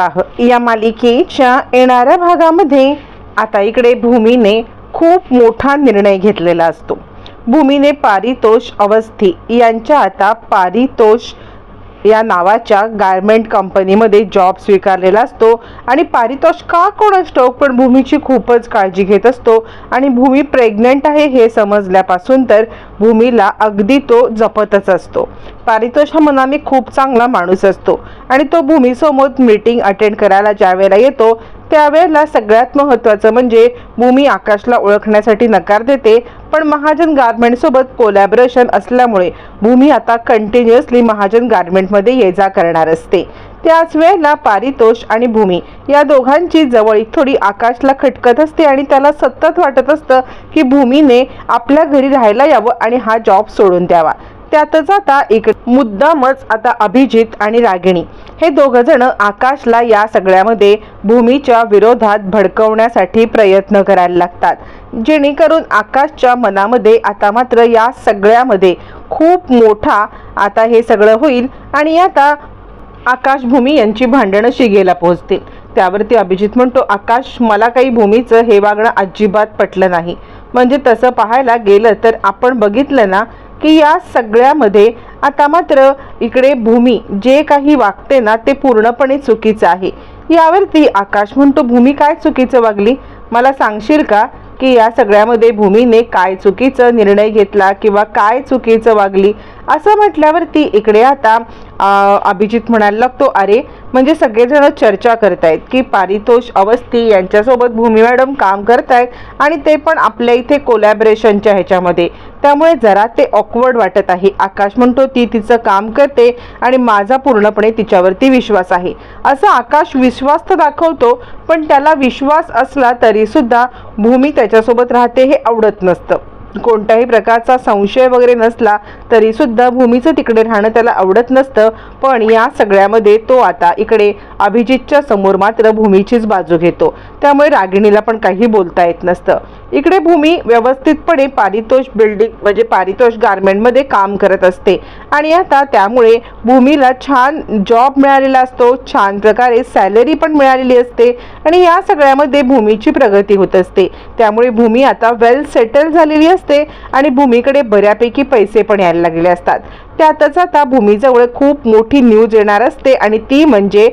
सप्ताह या मालिकेच्या येणाऱ्या भागामध्ये आता इकडे भूमीने खूप मोठा निर्णय घेतलेला असतो. भूमीने पारितोष अवस्थी यांच्या आता पारितोष या नावाच्या गारमेंट कंपनीमध्ये जॉब स्वीकारलेला असतो. आणि पारितोष का कोण असतो पण भूमीची खूपच काळजी घेत असतो. आणि भूमी प्रेग्नंट आहे हे समजल्यापासून तर भूमीला अगदी तो जपतच असतो. पारितोष हा मनाने खूप चांगला माणूस असतो. आणि तो भूमीसमोर मीटिंग अटेंड करायला ज्या वेळेला येतो त्यावेळेला सगळ्यात महत्त्वाचं म्हणजे भूमी आकाशला ओळखण्यासाठी नकार देते. पण महाजन गारमेंट सोबत कोलॅबरेशन असल्यामुळे भूमी आता कंटिन्युअसली महाजन गारमेंटमध्ये ये जा करणार असते. त्याच वेळेला पारितोष आणि भूमी या दोघांची जवळीक थोडी आकाशला खटकत असते आणि त्याला सतत वाटत असतं की भूमीने आपल्या घरी राहायला यावं आणि हा जॉब सोडून द्यावा. त्यातच आता एक मुद्दामच आता अभिजित आणि रागिणी. हे दोघं जण आकाशला या सगळ्यामध्ये भूमीच्या विरोधात भडकवण्यासाठी प्रयत्न करायला लागतात. जेणेकरून आकाशच्या मनामध्ये आता मात्र या सगळ्यामध्ये खूप मोठा आता हे सगळं होईल आणि आता आकाश भूमी यांची भांडणं शिगेला पोहोचतील. त्यावरती अभिजित म्हणतो आकाश मला काही भूमीचं हे वागणं अजिबात पटलं नाही. म्हणजे तसं पाहायला गेलं तर आपण बघितलं ना की या सगळ्यामध्ये आता मात्र इकडे भूमी जे काही वागते ना ते पूर्णपणे चुकीचं आहे. यावरती आकाश म्हणतो भूमी काय चुकीचं वागली? मला सांगशील का की या सगळ्यामध्ये भूमीने काय चुकीचं निर्णय घेतला किंवा काय चुकीचं वागली? असं म्हटल्यावरती इकडे आता अभिजित म्हणायला लागतो अरे म्हणजे सगळेजण चर्चा करतायत की पारितोष अवस्थी यांच्यासोबत भूमी मॅडम काम करतायत आणि ते पण आपल्या इथे कोलॅबरेशनच्या ह्याच्यामध्ये. त्यामुळे जरा ते ऑकवर्ड वाटत आहे. आकाश म्हणतो ती तिचं काम करते आणि माझा पूर्णपणे तिच्यावरती विश्वास आहे. असं आकाश विश्वास तर दाखवतो पण त्याला विश्वास असला तरीसुद्धा भूमी त्याच्यासोबत राहते हे आवडत नसतं. कोणत्याही प्रकारचा संशय वगैरे नसला तरी सुद्धा भूमीचं तिकडे राहणं त्याला आवडत नसतं. पण या सगळ्यामध्ये तो आता इकडे अभिजितच्या समोर मात्र भूमीचीच बाजू घेतो. त्यामुळे रागिणीला पण काही बोलता येत नसतं. इकडे भूमी व्यवस्थितपणे पारितोष बिल्डिंग म्हणजे पारितोष गारमेंटमध्ये काम करत असते. आणि आता त्यामुळे भूमीला छान जॉब मिळालेला असतो. छान प्रकारे सॅलरी पण मिळालेली असते. आणि या सगळ्यामध्ये भूमीची प्रगती होत असते. त्यामुळे भूमी आता वेल सेटल झालेली असते. आणि भूमीकडे बऱ्यापैकी पैसे पण यायला लागलेले असतात. त्यातच आता भूमीजवळ खूप मोठी न्यूज येणार असते आणि ती म्हणजे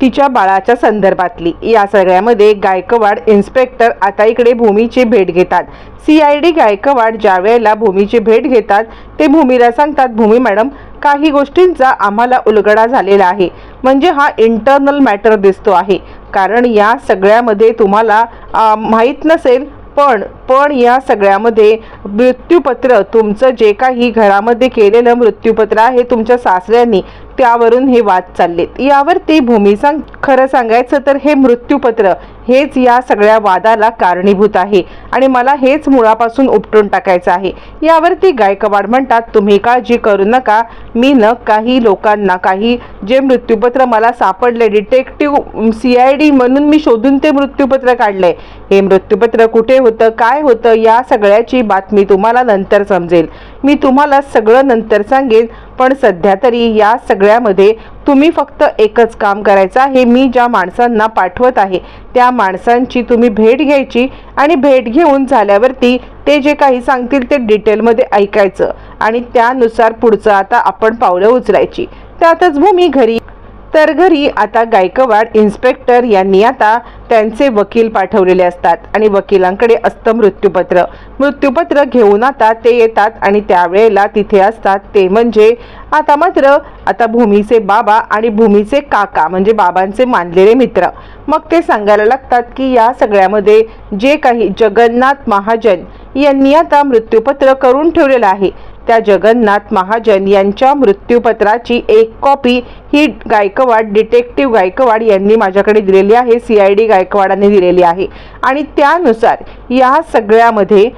तिच्या बाळाच्या संदर्भातली. या सगळ्यामध्ये गायकवाड इन्स्पेक्टर आता इकडे भूमीची भेट घेतात. सी आय डी गायकवाड ज्या वेळेला भूमीची भेट घेतात ते भूमीला सांगतात भूमी मॅडम काही गोष्टींचा आम्हाला उलगडा झालेला आहे. म्हणजे हा इंटरनल मॅटर दिसतो आहे. कारण या सगळ्यामध्ये तुम्हाला माहीत नसेल पण पण या सगळ्यामध्ये मृत्यूपत्र तुमचं जे काही घरामध्ये केलेलं मृत्यूपत्र आहे तुमच्या सासऱ्यांनी त्यावरून हे वाद चाललेत. यावरती भूमी सांग खरं सांगायचं तर हे मृत्यूपत्र हेच या सगळ्या वादाला कारणीभूत आहे. आणि मला हेच मुळापासून उपटून टाकायचं आहे. यावरती गायकवाड म्हणतात तुम्ही काळजी करू नका. मी न काही लोकांना काही जे मृत्यूपत्र मला सापडले डिटेक्टिव्ह सी आय डी म्हणून मी शोधून ते मृत्यूपत्र काढलंय. हे मृत्यूपत्र कुठे होतं काय होतं या सगळ्याची बातमी तुम्हाला नंतर समजेल. मी तुम्हाला सगळं नंतर सांगेन पण सध्या तरी या सगळ्यामध्ये तुम्ही फक्त एकच काम करायचं आहे. मी ज्या माणसांना पाठवत आहे त्या माणसांची तुम्ही भेट घ्यायची आणि भेट घेऊन झाल्यावरती ते जे काही सांगतील ते डिटेलमध्ये ऐकायचं आणि त्यानुसार पुढचं आता आपण पावलं उचलायची. त्यातच भूमी घरी तर घरी आता गायकवाड इन्स्पेक्टर यांनी आता त्यांचे वकील पाठवलेले असतात आणि वकिलांकडे असतं मृत्यूपत्र. मृत्यूपत्र घेऊन आता ते येतात आणि त्यावेळेला तिथे असतात. ते म्हणजे आता मात्र आता भूमीचे बाबा आणि भूमीचे काका म्हणजे बाबांचे मानलेले मित्र. मग ते सांगायला लागतात की या सगळ्यामध्ये जे काही जगन्नाथ महाजन यांनी आता मृत्यूपत्र करून ठेवलेलं आहे. त्या जगन्नाथ महाजन यांच्या मृत्यूपत्राची एक कॉपी ही गायकवाड डिटेक्टिव्ह गायकवाड यांनी माझ्याकडे दिलेली आहे सी आय डी गायकवाडांनी दिलेली आहे. आणि त्यानुसार या सगळ्यामध्ये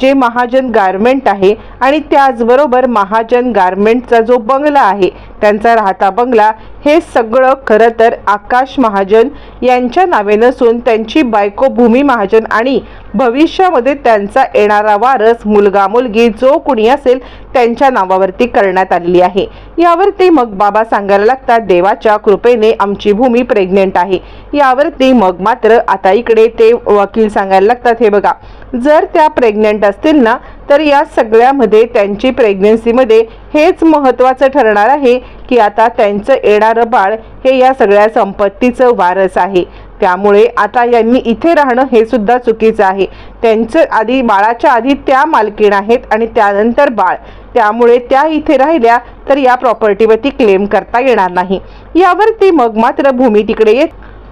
जे महाजन गारमेंट आहे आणि त्याचबरोबर महाजन गारमेंटचा जो बंगला आहे त्यांचा राहता बंगला हे सगळं खरं तर आकाश महाजन यांच्या नावे नसून त्यांची बायको भूमी महाजन आणि भविष्यामध्ये त्यांचा येणारा वारस मुलगा मुलगी जो कुणी असेल त्यांच्या नावावरती करण्यात आलेली आहे. यावरती मग बाबा सांगायला लागतात देवाच्या कृपेने आमची भूमी प्रेग्नेंट आहे. यावरती मग मात्र आता इकडे ते वकील सांगायला लागतात हे बघा जर त्या प्रेग्नेंट असतील ना तर या सगळ्यामध्ये त्यांची प्रेग्नेन्सीमध्ये हेच महत्त्वाचं ठरणार आहे की आता त्यांचं येणारं बाळ हे या सगळ्या संपत्तीचं वारस आहे. त्यामुळे आता यांनी इथे राहणं हे सुद्धा चुकीचं आहे. त्यांचं आधी बाळाच्या आधी त्या मालकीण आहेत आणि त्यानंतर बाळ. त्यामुळे त्या इथे राहिल्या तर या प्रॉपर्टीवरती क्लेम करता येणार नाही. यावरती मग मात्र भूमी तिकडे येत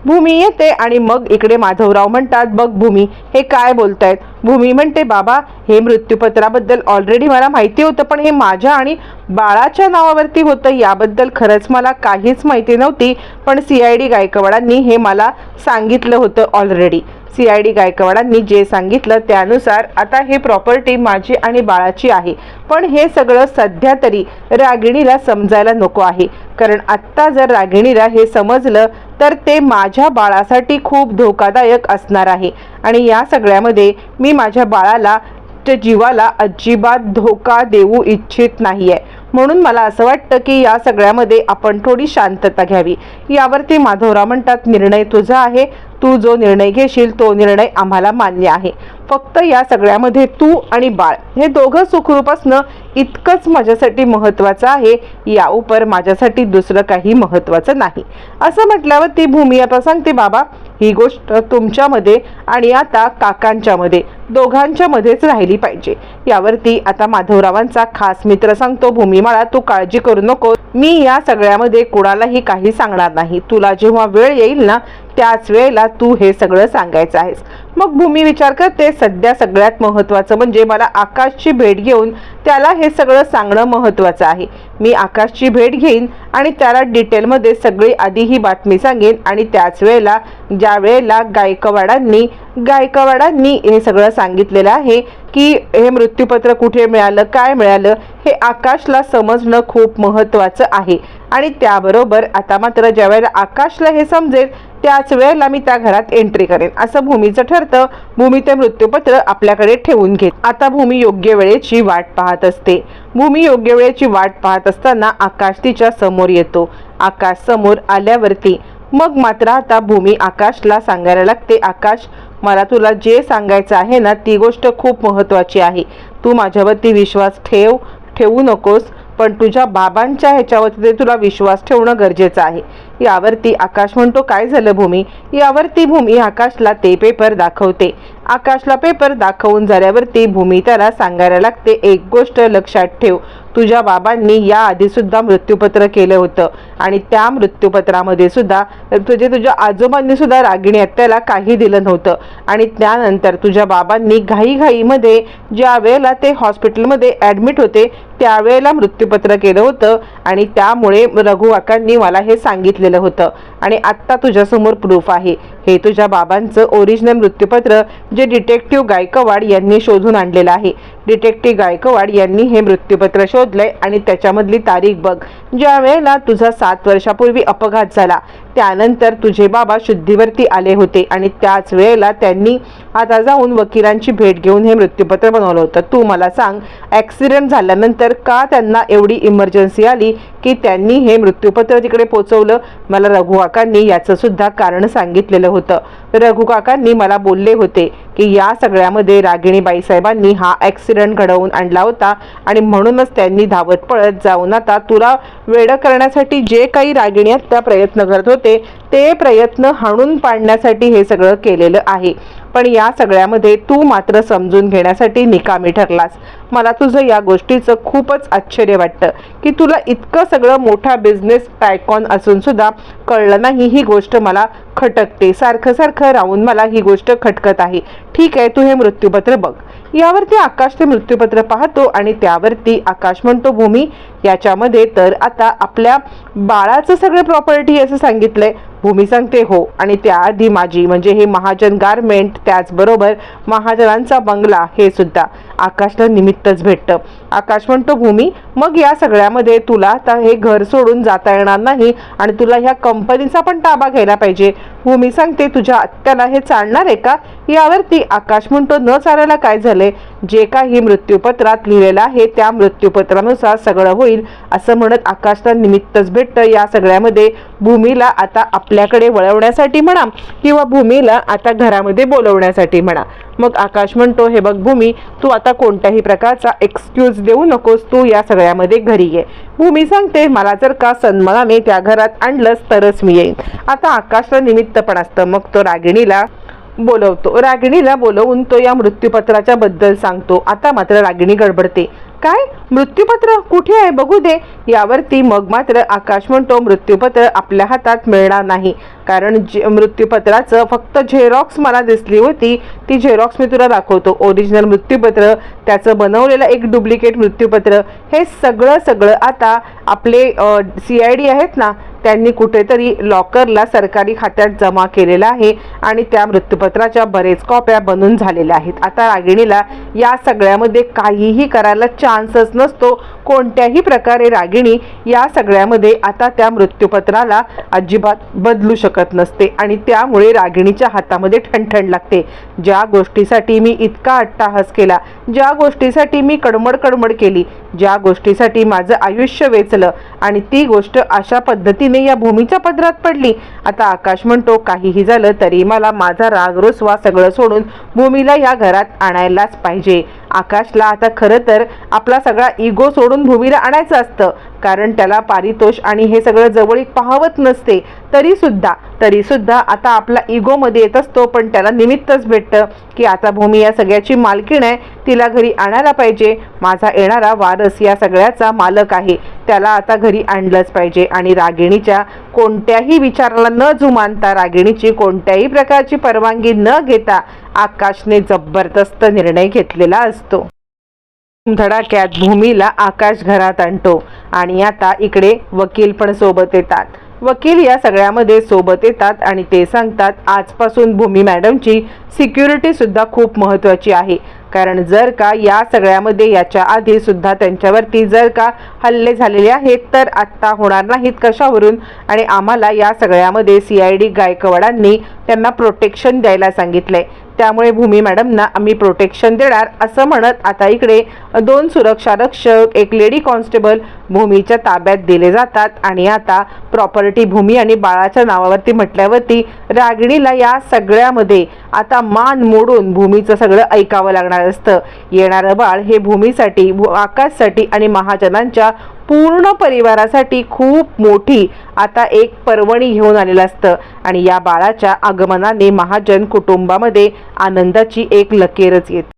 भूमी येते आणि मग इकडे माधवराव म्हणतात बघ भूमी हे काय बोलतायत? भूमी म्हणते बाबा हे मृत्यूपत्राबद्दल ऑलरेडी मला माहिती होतं पण हे माझ्या आणि बाळाच्या नावावरती होतं. याबद्दल खरंच मला काहीच माहिती नव्हती पण सी आय डी गायकवाडांनी हे मला सांगितलं होतं ऑलरेडी सी आय डी गायकवाडांनी जे सांगितलं त्यानुसार आता हे प्रॉपर्टी माझी आणि बाळाची आहे. पण हे सगळं सध्या तरी रागिणीला समजायला नको आहे. कारण आत्ता जर रागिणीला हे समजलं तर ते माझ्या बाळासाठी खूप धोकादायक असणार आहे. आणि या सगळ्यामध्ये मी माझ्या बाळाला त्या जीवाला अजिबात धोका देऊ इच्छित नाही आहे म्हणून मला असं वाटतं की या सगळ्यामध्ये आपण थोडी शांतता घ्यावी. यावरती माधवराव म्हणतात निर्णय तुझा आहे. तू जो निर्णय घेशील तो निर्णय आम्हाला मान्य आहे. फक्त या सगळ्यामध्ये तू आणि बाळ हे दोघं सुखरूप असणं इतकंच माझ्यासाठी महत्त्वाचं आहे. या उपर माझ्यासाठी दुसरं काही महत्त्वाचं नाही. असं म्हटल्यावर ती भूमी आता सांगते बाबा ही गोष्ट तुमच्यामध्ये आणि आता काकांच्यामध्ये दोघांच्यामध्येच राहिली पाहिजे. यावरती आता माधवरावांचा खास मित्र सांगतो भूमीमाळा तू काळजी करू नको. मी या सगळ्यामध्ये कुणालाही काही सांगणार नाही. तुला जेव्हा वेळ येईल ना त्याच वेळेला तू हे सगळं सांगायचं आहेस. मग भूमी विचार करते सध्या सगळ्यात महत्त्वाचं म्हणजे मला आकाशची भेट घेऊन त्याला हे सगळं सांगणं महत्त्वाचं आहे. मी आकाशची भेट घेईन आणि त्याला डिटेलमध्ये सगळी आधी ही बातमी सांगेन आणि त्याच वेळेला ज्या वेळेला गायकवाडांनी गायकवाडांनी हे सगळं सांगितलेलं आहे की हे मृत्यूपत्र कुठे मिळालं काय मिळालं हे आकाशला समजणं खूप महत्त्वाचं आहे. आणि त्याबरोबर आता मात्र ज्या वेळेला आकाशला हे समजेल त्याच वेळेला मी त्या घरात एंट्री करेन. असं भूमीचं ठरतं. भूमी ते मृत्यूपत्र आपल्याकडे ठेवून घेत. आता भूमी योग्य वेळेची वाट पाहत असते. भूमी योग्य वेळेची वाट पाहत असताना आकाश तिच्या समोर येतो. आकाश समोर आल्यावरती मग मात्र आता भूमी आकाशला सांगायला लागते आकाश मला तुला जे सांगायचं आहे ना ती गोष्ट खूप महत्त्वाची आहे. तू माझ्यावरती विश्वास ठेव ठेवू नकोस पण तुझ्या बाबांच्या ह्याच्यावरती तुला विश्वास ठेवणं गरजेचं आहे. यावरती आकाश म्हणतो काय झालं भूमी? यावरती भूमी आकाशला ते पेपर दाखवते. आकाशला पेपर दाखवून झाल्यावरती भूमी सांगायला लागते एक गोष्ट लक्षात ठेव तुझ्या बाबांनी या आधी सुद्धा मृत्यूपत्र केलं होतं आणि त्या मृत्यूपत्रामध्ये सुद्धा तुझे तुझ्या आजोबांनी सुद्धा रागिणी आत्याला काही दिलं नव्हतं आणि त्यानंतर तुझ्या बाबांनी घाईघाईमध्ये ज्या वेळेला ते हॉस्पिटलमध्ये ॲडमिट होते त्यावेळेला मृत्यूपत्र केलं होतं आणि त्यामुळे रघुवाकांनी मला हे सांगितलेलं होतं. आणि आत्ता तुझ्यासमोर प्रूफ आहे. हे तुझ्या बाबांचं ओरिजिनल मृत्यूपत्र जे डिटेक्टिव्ह गायकवाड यांनी शोधून आणलेलं आहे. डिटेक्टिव्ह गायकवाड यांनी हे मृत्यूपत्र शोधलंय आणि त्याच्यामधली तारीख बघ. ज्या वेळेला तुझा सात वर्षापूर्वी अपघात झाला त्यानंतर तुझे बाबा शुद्धीवरती आले होते आणि त्याच वेळेला त्यांनी आता जाऊन वकिलांची भेट घेऊन हे मृत्यूपत्र बनवलं होतं. तू मला सांग ॲक्सिडेंट झाल्यानंतर का त्यांना एवढी इमर्जन्सी आली की त्यांनी हे मृत्यूपत्र तिकडे पोचवलं? मला रघु काकांनी याचं सुद्धा कारण सांगितलेलं होतं. रघु काकांनी मला बोलले होते की या सगळ्यामध्ये रागिणी बाईसाहेबांनी हा ॲक्सिडेंट घडवून आणला होता आणि म्हणूनच त्यांनी धावत पळत जाऊन आता तुला वेडं करण्यासाठी जे काही रागिणी त्या प्रयत्न करत होते. ते प्रयत्न हाणून पाडण्यासाठी हे सगळं केलेलं आहे. पण या सगळ्यामध्ये तू मात्र समजून घेण्यासाठी निकामी ठरलास. मला तुझं या गोष्टीचं खूपच आश्चर्य वाटतं की तुला इतकं सगळं मोठा बिझनेस टायकॉन असून सुद्धा कळलं नाही ही गोष्ट मला खटकते. सारखं सारखं राहून मला ही गोष्ट खटकत आहे. ठीक आहे तू हे मृत्यूपत्र बघ. यावरती आकाश ते मृत्यूपत्र पाहतो आणि त्यावरती आकाश म्हणतो भूमी याच्यामध्ये तर आता आपल्या बाळाचं सगळं प्रॉपर्टी असं सांगितलंय. भूमी सांगते हो. आणि त्याआधी माझी म्हणजे हे महाजन गारमेंट त्याचबरोबर महाजनांचा बंगला हे सुद्धा. आकाशला निमित्तच भेटतं. आकाश म्हणतो भूमी मग या सगळ्यामध्ये तुला आता हे घर सोडून जाता येणार नाही आणि तुला ह्या कंपनीचा पण ताबा घ्यायला पाहिजे. भूमी सांगते तुझ्या आत्याला हे चालणार आहे का? यावरती आकाश म्हणतो न चालायला काय झाले? जे काही मृत्यूपत्रात लिहिलेलं आहे त्या मृत्यूपत्रानुसार सगळं होईल असं म्हणत आकाशला निमित्तच भेटतं. या सगळ्यामध्ये भूमीला आता आपल्याकडे वळवण्यासाठी म्हणा किंवा भूमीला आता घरामध्ये बोलवण्यासाठी म्हणा. मग आकाश म्हणतो हे बघ भूमी तू आता कोणत्याही प्रकारचा एक्सक्यूज देऊ नकोस तू या सगळ्यामध्ये घरी ये. भूमी सांगते मला जर का सन्मानाने त्या घरात आणलंस तरच मी येईन. आता आकाशला निमित्त पण असतं मग तो रागिणीला बोलवतो. रागिणीला बोलवून तो या मृत्यूपत्राच्या बद्दल सांगतो. आता मात्र रागिणी गडबडते. काय? मृत्यूपत्र कुठे आहे? बघू दे. यावरती मग मात्र आकाश म्हणतो मृत्यूपत्र आपल्या हातात मिळणार नाही. कारण जे मृत्यूपत्राचं फक्त झेरॉक्स मला दिसली होती. ती झेरॉक्स मी तुला दाखवतो. ओरिजिनल मृत्यूपत्र त्याचं बनवलेलं एक डुप्लिकेट मृत्यूपत्र. हे सगळं सगळं आता आपले सी आय डी आहेत ना त्यांनी कुठेतरी लॉकरला सरकारी खात्यात जमा केलेलं आहे आणि त्या मृत्यूपत्राच्या बरेच कॉप्या बनून झालेल्या आहेत. आता रागिणीला या सगळ्यामध्ये काहीही करायला चान्सच नसतो. कोणत्याही प्रकारे रागिणी या सगळ्यामध्ये आता त्या मृत्यूपत्राला अजिबात बदलू शकत नसते आणि त्यामुळे रागिणीच्या हातामध्ये ठणठण लागते. ज्या गोष्टीसाठी मी इतका अट्टाहास केला ज्या गोष्टीसाठी मी कडमड कडमड केली ज्या गोष्टीसाठी माझं आयुष्य वेचलं आणि ती गोष्ट अशा पद्धतीने या भूमीच्या पदरात पडली. आता आकाश म्हणतो काहीही झालं तरी मला माझा राग रुसवा सगळं सोडून भूमीला या घरात आणायलाच पाहिजे. आकाशला आता खरं तर आपला सगळा इगो सोडून भूमीला आणायचं असतं. कारण त्याला पारितोष आणि हे सगळं जवळीक पाहावत नसते. तरी सुद्धा तरी सुद्धा आता आपला इगोमध्ये येत असतो पण त्याला निमित्तच भेटतं की आता भूमी या सगळ्याची मालकीण आहे तिला घरी आणायला पाहिजे. माझा येणारा वारस या सगळ्याचा मालक आहे. त्याला आता घरी आणलंच पाहिजे. आणि रागिणीच्या कोणत्याही विचाराला न जुमानता रागिणीची कोणत्याही प्रकारची परवानगी न घेता आकाशने जबरदस्त निर्णय घेतलेला असतो. धडाक्यात भूमीला आकाश घरात आणतो. आणि आता इकडे वकील पण सोबत येतात. वकील या सगळ्यामध्ये सोबत येतात आणि ते सांगतात आजपासून भूमी मॅडमची सिक्युरिटी सुद्धा खूप महत्त्वाची आहे. कारण जर का या सगळ्यामध्ये याच्या आधी सुद्धा त्यांच्यावरती जर का हल्ले झालेले आहेत तर आत्ता होणार नाहीत कशावरून? आणि आम्हाला या सगळ्यामध्ये सी आय डी गायकवाडांनी त्यांना प्रोटेक्शन द्यायला सांगितलंय. त्यामुळे भूमी मॅडमना आम्ही प्रोटेक्शन देणार असं म्हणत आता इकडे दोन सुरक्षा रक्षक एक लेडी कॉन्स्टेबल भूमीच्या ताब्यात दिले जातात. आणि आता प्रॉपर्टी भूमी आणि बाळाच्या नावावरती म्हटल्यावरती रागिणीला या सगळ्यामध्ये आता मान मोडून भूमीचं सगळं ऐकावं लागणार असतं. येणारं बाळ हे भूमीसाठी भू आकाशसाठी आणि महाजनांच्या पूर्ण परिवारासाठी खूप मोठी आता एक पर्वणी घेऊन आलेलं असतं. आणि या बाळाच्या आगमनाने महाजन कुटुंबामध्ये आनंदाची एक लकेरच येते.